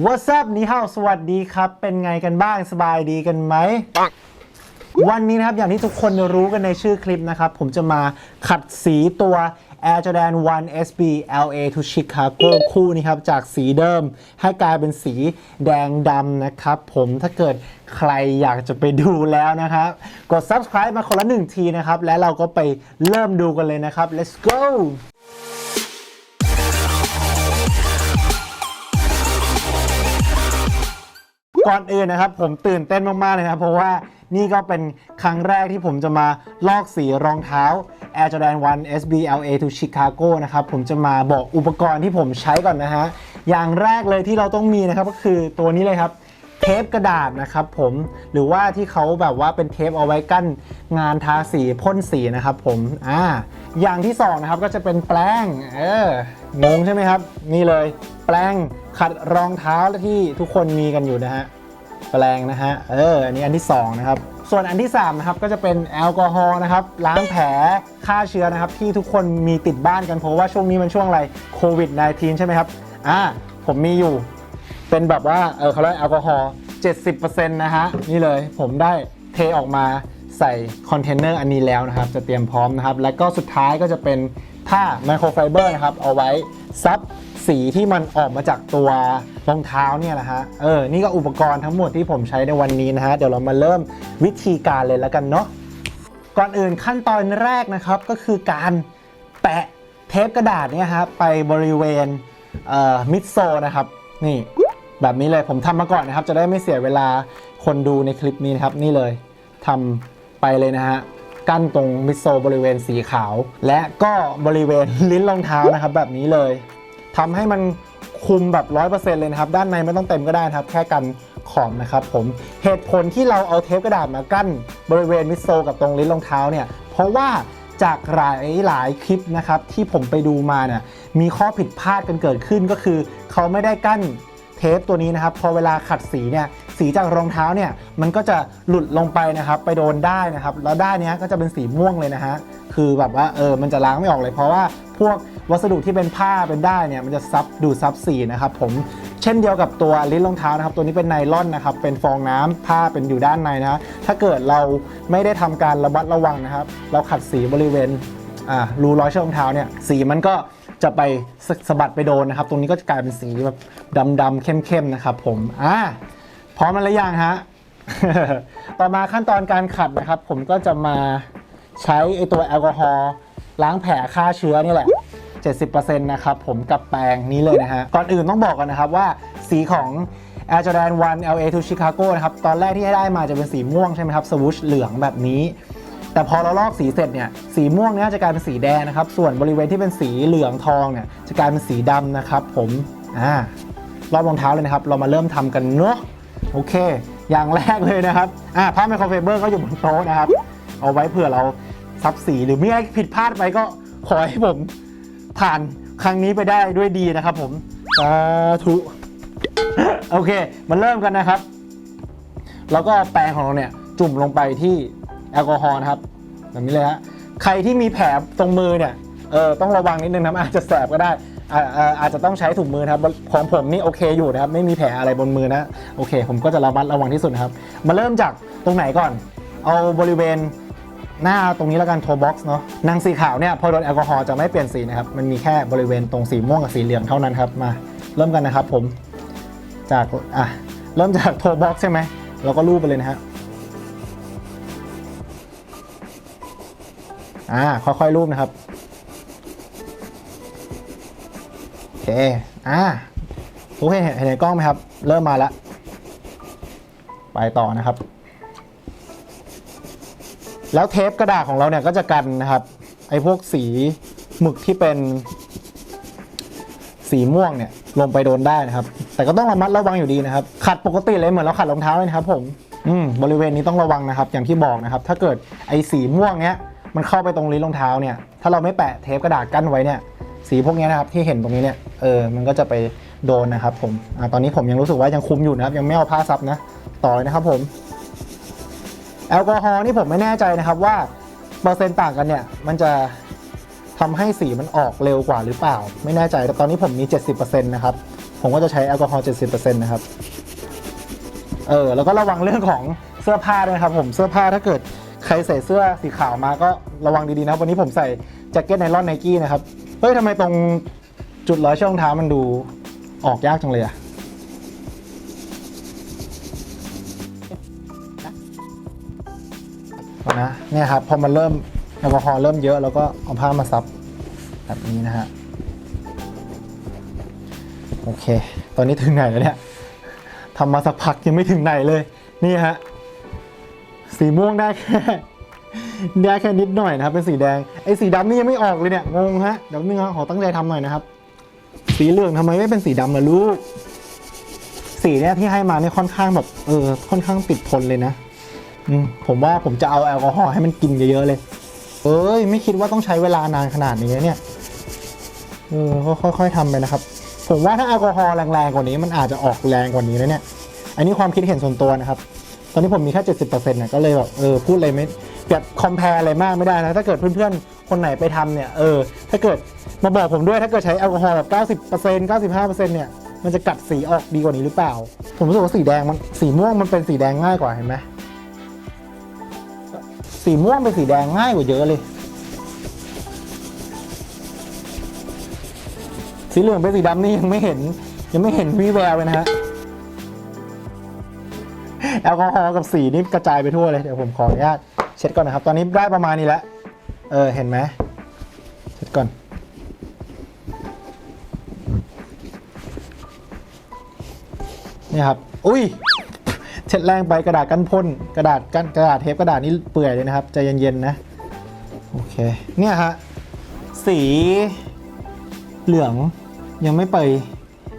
What's up นี่ฮาวสวัสดีครับ เป็นไงกันบ้างสบายดีกันไหม วันนี้นะครับ อย่างที่ทุกคนรู้กันในชื่อคลิปนะครับ ผมจะมาขัดสีตัว Air Jordan 1 SB LA to Chicago คู่นี้ครับ จากสีเดิมให้กลายเป็นสีแดงดำนะครับ ผมถ้าเกิดใครอยากจะไปดูแล้วนะครับ กด subscribe มาคนละหนึ่งทีนะครับ และเราก็ไปเริ่มดูกันเลยนะครับ let's go ก่อนอื่นนะครับ ผมตื่นเต้นมาก ๆ เลยนะเพราะว่านี่ก็เป็นครั้งแรกที่ผมจะมาลอกสีรองเท้า Air Jordan 1 SB LA to Chicago นะครับ ผมจะมาบอกอุปกรณ์ที่ผมใช้ก่อนนะฮะ อย่างแรกเลยที่เราต้องมีนะครับก็คือตัวนี้เลยครับ เทปกระดาษนะครับผมหรือว่าที่เขาแบบว่าเป็นเทปเอาไว้กั้นงานทาสีพ่นสีนะครับผมอ่าอย่างที่สองนะครับก็จะเป็นแปรงเอองงใช่ไหมครับ นี่เลย แปรงขัดรองเท้าที่ทุกคนมีกันอยู่นะฮะแปรงนะฮะเอออันนี้อันที่สองนะครับส่วนอันที่สามนะครับก็จะเป็นแอลกอฮอล์นะครับล้างแผลฆ่าเชื้อนะครับ ที่ทุกคนมีติดบ้านกันเพราะว่าช่วงนี้มันช่วงอะไรโควิด -19 ใช่ไหมครับอ่าผมมีอยู่ เป็นแบบว่าเออเขาเรียกแอลกอฮอล์70%นะฮะนี่เลยผมได้เทออกมาใส่คอนเทนเนอร์อันนี้แล้วนะครับ จะเตรียมพร้อมนะครับ แล้วก็สุดท้ายก็จะเป็นผ้าไมโครไฟเบอร์นะครับ เอาไว้ซับสีที่มันออกมาจากตัวรองเท้าเนี่ยนะฮะเออนี่ก็อุปกรณ์ทั้งหมดที่ผมใช้ในวันนี้นะฮะเดี๋ยวเรามาเริ่มวิธีการเลยแล้วกันเนาะก่อนอื่นขั้นตอนแรกนะครับก็คือการแปะเทปกระดาษเนี่ยฮะไปบริเวณมิดโซนะครับนี่ แบบนี้เลยผมทำมาก่อนนะครับ จะได้ไม่เสียเวลาคนดูในคลิปนี้นะครับ นี่เลยทำไปเลยนะฮะกั้นตรงมิโซบริเวณสีขาว และก็บริเวณลิ้นรองเท้านะครับ แบบนี้เลยทำให้มันคุมแบบ100%เลยนะครับ ด้านในไม่ต้องเต็มก็ได้นะครับ แค่กันขอบนะครับผมเหตุผลที่เราเอาเทปกระดาษมากั้นบริเวณมิโซกับตรงลิ้นรองเท้าเนี่ย เพราะว่าจากหลายหลายคลิปนะครับที่ผมไปดูมาเนี่ยมีข้อผิดพลาดกันเกิดขึ้นก็คือ เขาไม่ได้กั้น ทปตัวนี้นะครับพอเวลาขัดสีเนี่ยสีจากรองเท้าเนี่ยมันก็จะหลุดลงไปนะครับไปโดนได้นะครับแล้วได้นเนี้ยก็จะเป็นสีม่วงเลยนะฮะคือแบบว่าเออมันจะล้างไม่ออกเลยเพราะว่าพวกวัสดุที่เป็นผ้าเป็นได้เนี่ยมันจะซับดูดซับสีนะครับผมเช่นเดียวกับตัวลิ้นรองเท้านะครับตัวนี้เป็นไนล่อนนะครับเป็นฟองน้ำผ้าเป็นอยู่ด้านในนะฮะถ้าเกิดเราไม่ได้ทำการระมัดระวังนะครับ เราขัดสีบริเวณรูรอยเชือกรองเท้าเนี่ยสีมันก็ จะไปสสะบัดไปโดนนะครับ ตรงนี้ก็จะกลายเป็นสีแบบดำๆเข้มๆนะครับ ผมอ่าพร้อมแล้วหรือยังฮะต่อมาขั้นตอนการขัดนะครับ ผมก็จะมาใช้ไอตัวแอลกอฮอล์ล้างแผลฆ่าเชื้อนี่แหละ 70%นะครับผมกับแปรงนี้เลยนะฮะ ก่อนอื่นต้องบอกกันนะครับว่าสีของ Air Jordan 1 LA to Chicago นะครับ ตอนแรกที่ให้ได้มาจะเป็นสีม่วงใช่ไหมครับ สวูชเหลืองแบบนี้ แต่พอเราลอกสีเสร็จเนี่ยสีม่วงเนี่ยจะกลายเป็นสีแดงนะครับ ส่วนบริเวณที่เป็นสีเหลืองทองเนี่ยจะกลายเป็นสีดำนะครับผมอ่ารอบรองเท้าเลยนะครับ เรามาเริ่มทำกันเนาะโอเค อย่างแรกเลยนะครับอ่าผ้าไมโครไฟเบอร์ก็อยู่บนโต๊ะนะครับ เอาไว้เผื่อเราซับสีหรือมีอะไรผิดพลาดไปก็ขอให้ผมผ่านครั้งนี้ไปได้ด้วยดีนะครับผมสาธุโอเค มาเริ่มกันนะครับ แล้วก็แปรงของเราเนี่ยจุ่มลงไปที่ แอลกอฮอล์นะครับแบบนี้เลยฮะใครที่มีแผลตรงมือเนี่ยเออต้องระวังนิดนึงนะครับอาจจะแสบก็ได้อ่าอาอาจจะต้องใช้ถุงมือครับของผมนี่โอเคอยู่นะครับ ไม่มีแผลอะไรบนมือนะโอเค ผมก็จะระมัดระวังที่สุดครับ มาเริ่มจากตรงไหนก่อน เอาบริเวณหน้าตรงนี้แล้วกันโทบ็อกซ์เนาะนางสีขาวเนี่ยพอโดนแอลกอฮอล์จะไม่เปลี่ยนสีนะครับ มันมีแค่บริเวณตรงสีม่วงกับสีเหลืองเท่านั้นครับมาเริ่มกันนะครับผมจากอะเริ่มจากโทบ็อกซ์ใช่ไหมเราก็รูปไปเลยนะฮะ อ่า ค่อยๆรูปนะครับ โอเค อ่าทุกคนเห็นเห็นในกล้องไหมครับ เริ่มมาแล้ว ไปต่อนะครับ แล้วเทปกระดาษของเราเนี่ยก็จะกันนะครับ ไอ้พวกสีหมึกที่เป็นสีม่วงเนี่ยลงไปโดนได้นะครับ แต่ก็ต้องระมัดระวังอยู่ดีนะครับ ขัดปกติเลยเหมือนเราขัดรองเท้าเลยนะครับผม อืมบริเวณนี้ต้องระวังนะครับ อย่างที่บอกนะครับ ถ้าเกิดไอ้สีม่วงเนี้ย มันเข้าไปตรงลิ้นรองเท้าเนี่ยถ้าเราไม่แปะเทปกระดาษกั้นไว้เนี่ยสีพวกนี้นะครับที่เห็นตรงนี้เนี่ยเออมันก็จะไปโดนนะครับผมอ่าตอนนี้ผมยังรู้สึกว่ายังคุมอยู่นะครับ ยังไม่เอาผ้าซับนะต่อเลยนะครับผม แอลกอฮอล์นี่ผมไม่แน่ใจนะครับว่าเปอร์เซ็นต์ต่างกันเนี่ยมันจะทำให้สีมันออกเร็วกว่าหรือเปล่า ไม่แน่ใจแต่ตอนนี้ผมมี 70%นะครับผมก็จะใช้แอลกอฮอล์70%นะครับเออแล้วก็ระวังเรื่องของเสื้อผ้าด้วยครับผมเสื้อผ้าถ้าเกิด ใครใส่เสื้อสีขาวมาก็ระวังดีๆนะวันนี้ผมใส่แจ็คเก็ตไนลอนไนกี้นะครับ เฮ้ยทำไมตรงจุดร้อยช่องเท้ามันดูออกยากจังเลยอะนะเนี่ยครับพอมันเริ่มแอลกอฮอล์เริ่มเยอะแล้วก็เอาผ้ามาซับแบบนี้นะฮะโอเค ตอนนี้ถึงไหนแล้วเนี่ยทำมาสักพักยังไม่ถึงไหนเลย นี่ฮะ สีม่วงได้แค่ได้แค่นิดหน่อยนะครับ เป็นสีแดงไอ้สีดำนี่ยังไม่ออกเลยเนี่ยงงฮะเดี๋ยวนึงฮะขอตั้งใจทำหน่อยนะครับ สีเหลืองทำไมไม่เป็นสีดำล่ะลูก สีเนี่ยที่ให้มาเนี่ยค่อนข้างแบบเออค่อนข้างติดทนเลยนะอืผมว่าผมจะเอาแอลกอฮอล์ให้มันกินเยอะๆเลย เอ้ย ไม่คิดว่าต้องใช้เวลานานขนาดนี้เนี่ยเออค่อยๆทำไปนะครับ ผมว่าถ้าแอลกอฮอล์แรงๆกว่านี้มันอาจจะออกแรงกว่านี้นะเนี่ย อันนี้ความคิดเห็นส่วนตัวนะครับ ตอนนี้ผมมีแค่เจ็ดสิบเปอร์เซ็นต์นะก็เลยแบบเออพูดอะไรไม่แบบคอมเพลอะไรมากไม่ได้นะถ้าเกิดเพื่อนๆ คนไหนไปทำเนี่ยเออถ้าเกิดมาบอกผมด้วยถ้าเกิดใช้แอลกอฮอล์แบบเก้าสิบเปอร์เซ็นต์เก้าสิบห้าเปอร์เซ็นต์เนี่ยมันจะกัดสีออกดีกว่านี้หรือเปล่า ผมรู้สึกว่าสีแดงมันสีม่วงมันเป็นสีแดงง่ายกว่าเห็นไหมสีม่วงเป็นสีแดงง่ายกว่าเยอะเลย สีเหลืองเป็นสีดำนี่ยังไม่เห็นยังไม่เห็นวี่แววเลยนะฮะ แอลกอฮอล์กับสีนี่กระจายไปทั่วเลย เดี๋ยวผมขออนุญาตเช็ดก่อนนะครับ ตอนนี้ได้ประมาณนี้แล้ว เออ เห็นไหมเช็ดก่อน นี่ครับ อุ้ย เช็ดแรงไปกระดาษกันพ่น กระดาษกันกระดาษเทปกระดาษนี่เปื่อยเลยนะครับ ใจเย็นๆนะ โอเค เนี่ยฮะ สีเหลืองยังไม่ไป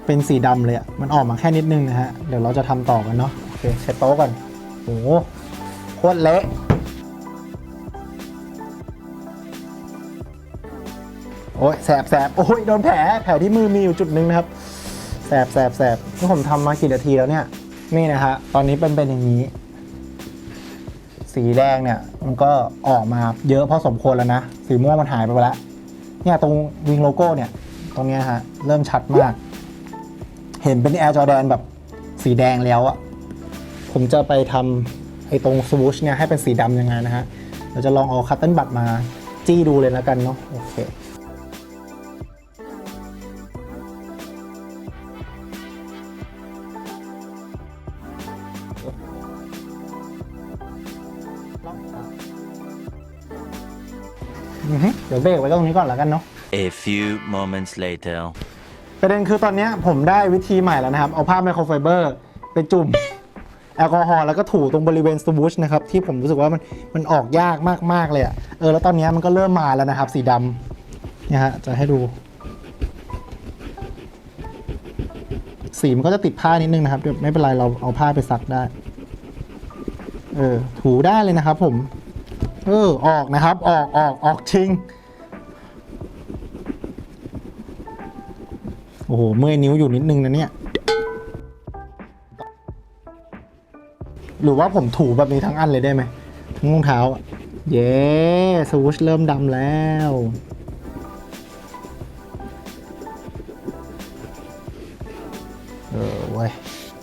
เป็นสีดำเลยอะมันออกมาแค่นิดนึงนะฮะ เดี๋ยวเราจะทำต่อกันเนาะ เคเช็ดโต๊ะก่อนโอ้โหโคตรเละโอ้ยแสบแสบโอ้ยโดนแผลแผลที่มือมีอยู่จุดหนึ่งนะครับแสบแสบแสบที่ผมทำมากี่นาทีแล้วเนี่ยนี่นะฮะตอนนี้เป็นเป็นอย่างนี้ สีแดงเนี่ย มันก็ออกมาเยอะพอสมควรแล้วนะ สีม่วงมันหายไปแล้วเนี่ยตรงวิงโลโก้เนี่ย ตรงเนี้ยฮะ เริ่มชัดมาก เห็นเป็นแอร์จอแดนแบบสีแดงแล้วอะ ผมจะไปทำไอ้ตรงสวูชเนี่ยให้เป็นสีดำยังไงนะฮะเราจะลองเอาคัตเติลบัตมาจี้ดูเลยแล้วกันเนาะโอเคอือฮึเดี๋ยวเบรกไว้ตรงนี้ก่อนแล้วกันเนาะ A few moments later. ประเด็นคือตอนเนี้ยผมได้วิธีใหม่แล้วนะครับ เอาผ้าไมโครไฟเบอร์ไปจุ่ม แอลกอฮอล์แล้วก็ถูตรงบริเวณสวูชนะครับที่ผมรู้สึกว่ามันมันออกยากมากๆเลยอะเออแล้วตอนนี้มันก็เริ่มมาแล้วนะครับ สีดำเนี่ยฮะจะให้ดู สีมันก็จะติดผ้านิดนึงนะครับเดี๋ยวไม่เป็นไรเราเอาผ้าไปซักได้ เออถูได้เลยนะครับ ผม เออออกนะครับ ออกออกออกจริงโอ้โหเมื่อยนิ้วอยู่นิดนึงนะเนี่ย หรือว่าผมถูแบบนี้ทั้งอันเลยได้ไหมทั้งรองเท้า เย้สวูชเริ่มดำแล้ว เออเว้ย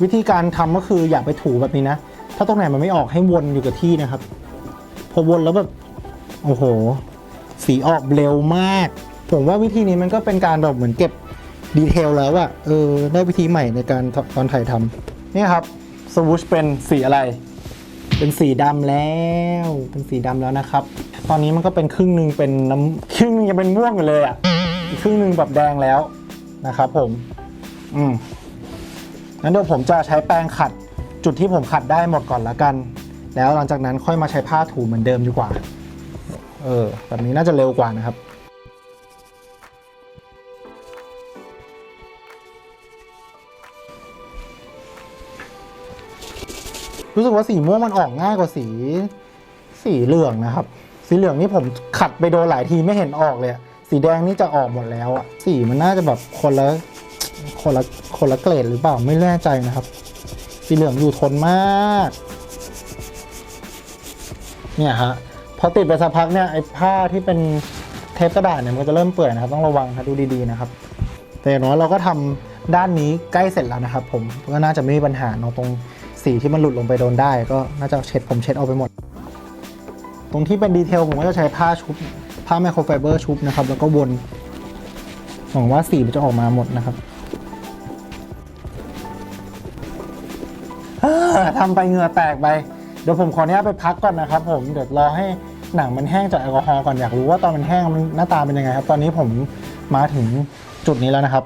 วิธีการทำก็คืออย่าไปถูแบบนี้นะ ถ้าตรงไหนมันไม่ออกให้วนอยู่กับที่นะครับ พอวนแล้วแบบ โอ้โห สีออกเร็วมาก ผมว่าวิธีนี้มันก็เป็นการแบบเหมือนเก็บดีเทลแล้วอะเออได้วิธีใหม่ในการตอนถ่ายทำนี่ครับ สวูชเป็นสีอะไร เป็นสีดำแล้ว เป็นสีดำแล้วนะครับ ตอนนี้มันก็เป็นครึ่งหนึ่งเป็นน้ำครึ่งหนึงยังเป็นม่วงอยู่เลยอะอีกครึ่งหนึ่งแบบแดงแล้วนะครับผม อืมงั้นเดี๋ยวผมจะใช้แปรงขัดจุดที่ผมขัดได้หมดก่อนละกัน แล้วหลังจากนั้นค่อยมาใช้ผ้าถูเหมือนเดิมดีกว่า เออ แบบนี้น่าจะเร็วกว่านะครับ รู้สึกว่าสีม่วงมันออกง่ายกว่าสี สีเหลืองนะครับ สีเหลืองนี่ผมขัดไปโดนหลายทีไม่เห็นออกเลยสีแดงนี่จะออกหมดแล้วอะสีมันน่าจะแบบคนละคนละคนละเกรดหรือเปล่าไม่แน่ใจนะครับ สีเหลืองอยู่ทนมาก เนี่ยฮะพอติดไปสักพักเนี่ยไอ้ผ้าที่เป็นเทปกระดาษเนี่ยมันก็จะเริ่มเปื่อยนะครับ ต้องระวังครับดูดีๆนะครับ แต่อย่างน้อยเราก็ทำด้านนี้ใกล้เสร็จแล้วนะครับ ผมก็น่าจะไม่มีปัญหาเนาะตรง สีที่มันหลุดลงไปโดนได้ ก็น่าจะเช็ดผมเช็ดเอาไปหมด ตรงที่เป็นดีเทลผมก็จะใช้ผ้าชุบผ้าไมโครไฟเบอร์ชุบนะครับ แล้วก็วนหวังว่าสีมันจะออกมาหมดนะครับทำไปเหงื่อแตกไป เดี๋ยวผมขออนุญาตไปพักก่อนนะครับ ผมเดี๋ยวรอให้หนังมันแห้งจากแอลกอฮอล์ก่อนอยากรู้ว่าตอนมันแห้งมันหน้าตาเป็นยังไงครับ ตอนนี้ผมมาถึงจุดนี้แล้วนะครับ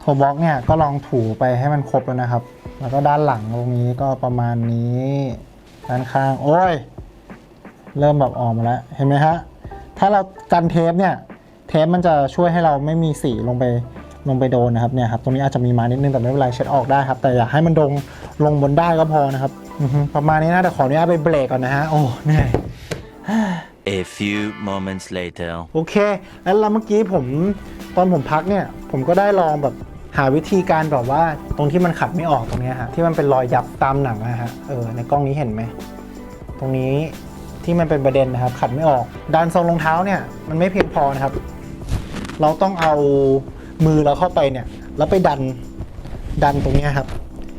โทบล็อกเนี่ยก็ลองถูไปให้มันครบแล้วนะครับ แล้วก็ด้านหลังตรงนี้ก็ประมาณนี้ด้านข้างโอ้ย เริ่มแบบออกมาแล้ว เห็นไหมฮะ ถ้าเรากันเทปเนี่ย เทปมันจะช่วยให้เราไม่มีสีลงไปลงไปโดนนะครับเนี่ยครับตรงนี้อาจจะมีมานิดนึงแต่ไม่เป็นไรเช็ดออกได้ครับ แต่อยากให้มันลงลงบนได้ก็พอนะครับอือฮึประมาณนี้นะแต่ขออนุญาตไปเบรกก่อนนะฮะโอ้เหนื่อย A few moments later. โอเค แล้วเมื่อกี้ผมตอนผมพักเนี่ย ผมก็ได้ลองแบบ หาวิธีการแบบว่าตรงที่มันขัดไม่ออกตรงนี้ฮะที่มันเป็นรอยยับตามหนังนะฮะเออในกล้องนี้เห็นไหมตรงนี้ที่มันเป็นประเด็นนะครับ ขัดไม่ออกด้านทรงรองเท้าเนี่ยมันไม่เพียงพอนะครับ เราต้องเอามือเราเข้าไปเนี่ย แล้วไปดันดันตรงนี้ครับ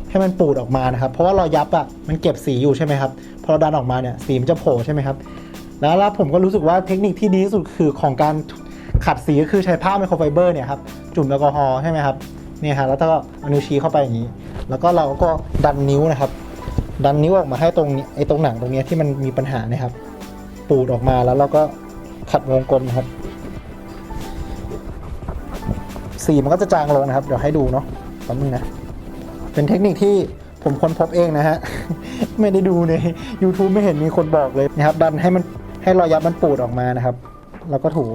ให้มันปูดออกมานะครับ เพราะว่ารอยยับอะมันเก็บสีอยู่ใช่ไหมครับพอเราดันออกมาเนี่ยสีมันจะโผล่ใช่ไหมครับ แล้วแล้วผมก็รู้สึกว่าเทคนิคที่ดีที่สุดคือของการขัดสีก็คือใช้ผ้าไมโครไฟเบอร์เนี่ยครับจุ่มแอลกอฮอล์ใช่ไหมครับ เนี่ยฮะแล้วก็อนิ้วชี้เข้าไปอย่างนี้ แล้วก็เราก็ดันนิ้วนะครับ ดันนิ้วออกมาให้ตรงนี้ไอ้ตรงหนังตรงเนี้ยที่มันมีปัญหานะครับ ปูดออกมาแล้วเราก็ขัดวงกลมครับ สีมันก็จะจางลงนะครับ เดี๋ยวให้ดูเนาะแป๊บนึงนะ เป็นเทคนิคที่ผมค้นพบเองนะฮะ ไม่ได้ดูใน YouTube ไม่เห็นมีคนบอกเลยนะครับ ดันให้มันให้รอยยับมันปูดออกมานะครับ แล้วก็ถู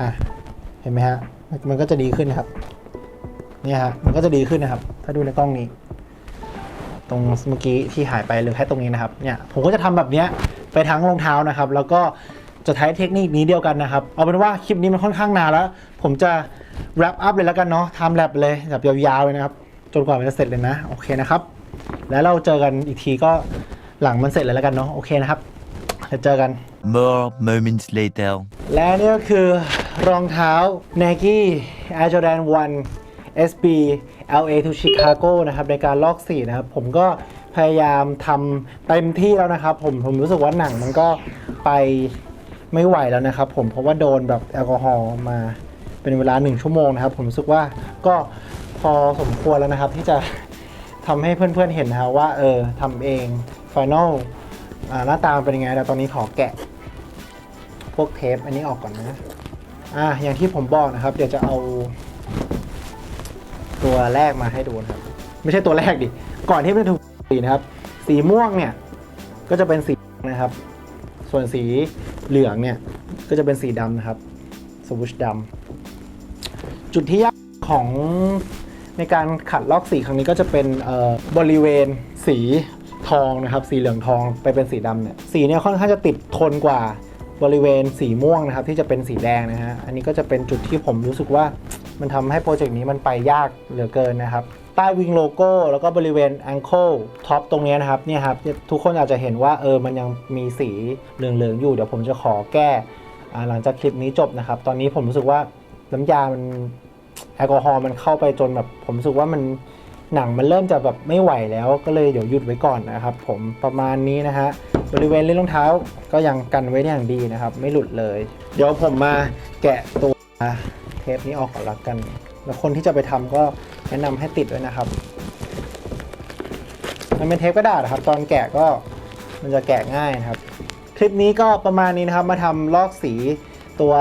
อะ เห็นไหมฮะ มันก็จะดีขึ้นนะครับ เนี่ยฮะมันก็จะดีขึ้นนะครับ ถ้าดูในกล้องนี้ ตรงเมื่อกี้ที่หายไปเหรือแค่ตรงนี้นะครับ เนี่ยผมก็จะทำแบบเนี้ยไปทั้งรองเท้านะครับ แล้วก็จะใช้เทคนิคนี้เดียวกันนะครับ เอาเป็นว่าคลิปนี้มันค่อนข้างนานแล้ว ผมจะ wrap up เลยแล้วกันเนาะ time lapse เลยแบบยาวๆเลยนะครับ จนกว่ามันจะเสร็จเลยนะ โอเคนะครับ แล้วเราเจอกันอีกทีก็หลังมันเสร็จเลยแล้วกันเนาะ โอเคนะครับเดี๋ยวเจอกัน More moments later. และนี่ก็คือรองเท้า Nike Air Jordan 1 SB LA to Chicago นะครับในการลอกสีนะครับ ผมก็พยายามทำเต็มที่แล้วนะครับ ผมผมรู้สึกว่าหนังมันก็ไปไม่ไหวแล้วนะครับ ผมเพราะว่าโดนแบบแอลกอฮอล์มาเป็นเวลา1ชั่วโมงนะครับ ผมรู้สึกว่าก็พอสมควรแล้วนะครับ ที่จะทำให้เพื่อนๆเห็นนะครับว่า เออทำเองฟ i แนลหน้าตามเป็นยังไงแต่ตอนนี้ขอแกะ พวกเทปอันนี้ออกก่อนนะอ่าอย่างที่ผมบอกนะครับ เดี๋ยวจะเอา ตัวแรกมาให้ดูนะครับ ไม่ใช่ตัวแรกดิ ก่อนที่มันจะถูกสีนะครับ สีม่วงเนี่ยก็จะเป็นสีนะครับ ส่วนสีเหลืองเนี่ยก็จะเป็นสีดำนะครับสวิชดำจุดที่ยากของในการขัดลอกสีครั้งนี้ก็จะเป็นเอ่อบริเวณสีทองนะครับ สีเหลืองทองไปเป็นสีดำเนี่ยสีเนี่ยค่อนข้างจะติดทนกว่าบริเวณสีม่วงนะครับ ที่จะเป็นสีแดงนะฮะอันนี้ก็จะเป็นจุดที่ผมรู้สึกว่า มันทำให้โปรเจกต์นี้มันไปยากเหลือเกินนะครับ ใต้วิงโลโก้ แล้วก็บริเวณ ankle top ตรงนี้นะครับเนี่ยครับทุกคนอาจจะเห็นว่าเออมันยังมีสีเหลืองๆอยู่ เดี๋ยวผมจะขอแก้หลังจากคลิปนี้จบนะครับ ตอนนี้ผมรู้สึกว่าน้ำยามันแอลกอฮอล์มันเข้าไปจนแบบผมรู้สึกว่ามันหนังมันเริ่มจะแบบไม่ไหวแล้วก็เลยเดี๋ยวหยุดไว้ก่อนนะครับ ผมประมาณนี้นะฮะบริเวณเล่นรองเท้าก็ยังกันไว้อย่างดีนะครับ ไม่หลุดเลย เดี๋ยวผมมาแกะตัว เทปนี้ออกก่อนละกัน แล้วคนที่จะไปทำก็แนะนำให้ติดไว้นะครับ มันเป็นเทปกระดาษครับ ตอนแกะก็มันจะแกะง่ายนะครับ คลิปนี้ก็ประมาณนี้นะครับมาทำลอกสีตัว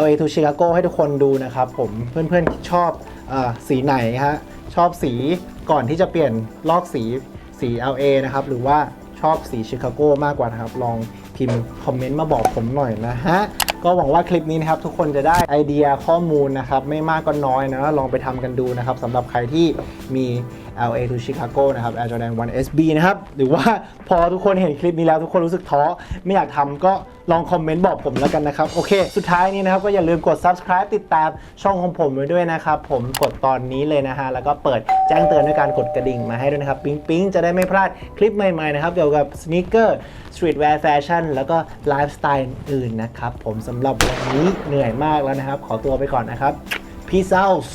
LA to Chicago ให้ทุกคนดูนะครับ ผมเพื่อนๆชอบอสีไหนฮะชอบสีก่อนที่จะเปลี่ยนลอกสีสี LA นะครับ หรือว่าชอบสีชิคาโกมากกว่านะครับ ลอง พิมพ์คอมเมนต์มาบอกผมหน่อยนะฮะ ก็หวังว่าคลิปนี้นะครับทุกคนจะได้ไอเดียข้อมูลนะครับไม่มากก็น้อยนะลองไปทำกันดูนะครับสำหรับใครที่มี LA to Chicago นะครับ Air Jordan 1 SB นะครับ หรือว่าพอทุกคนเห็นคลิปนี้แล้วทุกคนรู้สึกท้อ ไม่อยากทำก็ลองคอมเมนต์บอกผมแล้วกันนะครับ โอเค สุดท้ายนี้นะครับ ก็อย่าลืมกด subscribe ติดตามช่องของผมไว้ด้วยนะครับ ผมกดตอนนี้เลยนะฮะ แล้วก็เปิดแจ้งเตือนด้วยการกดกระดิ่งมาให้ด้วยนะครับ ปิ๊งปิ๊งจะได้ไม่พลาดคลิปใหม่ๆนะครับ เกี่ยวกับสน e เกอร์สตรีทแวร์แฟชั่นแล้วก็ไลฟ์สไตล์อื่นนะครับผมสำหรับวันนี้เหนื่อยมากแล้วนะครับ ขอตัวไปก่อนนะครับ peace out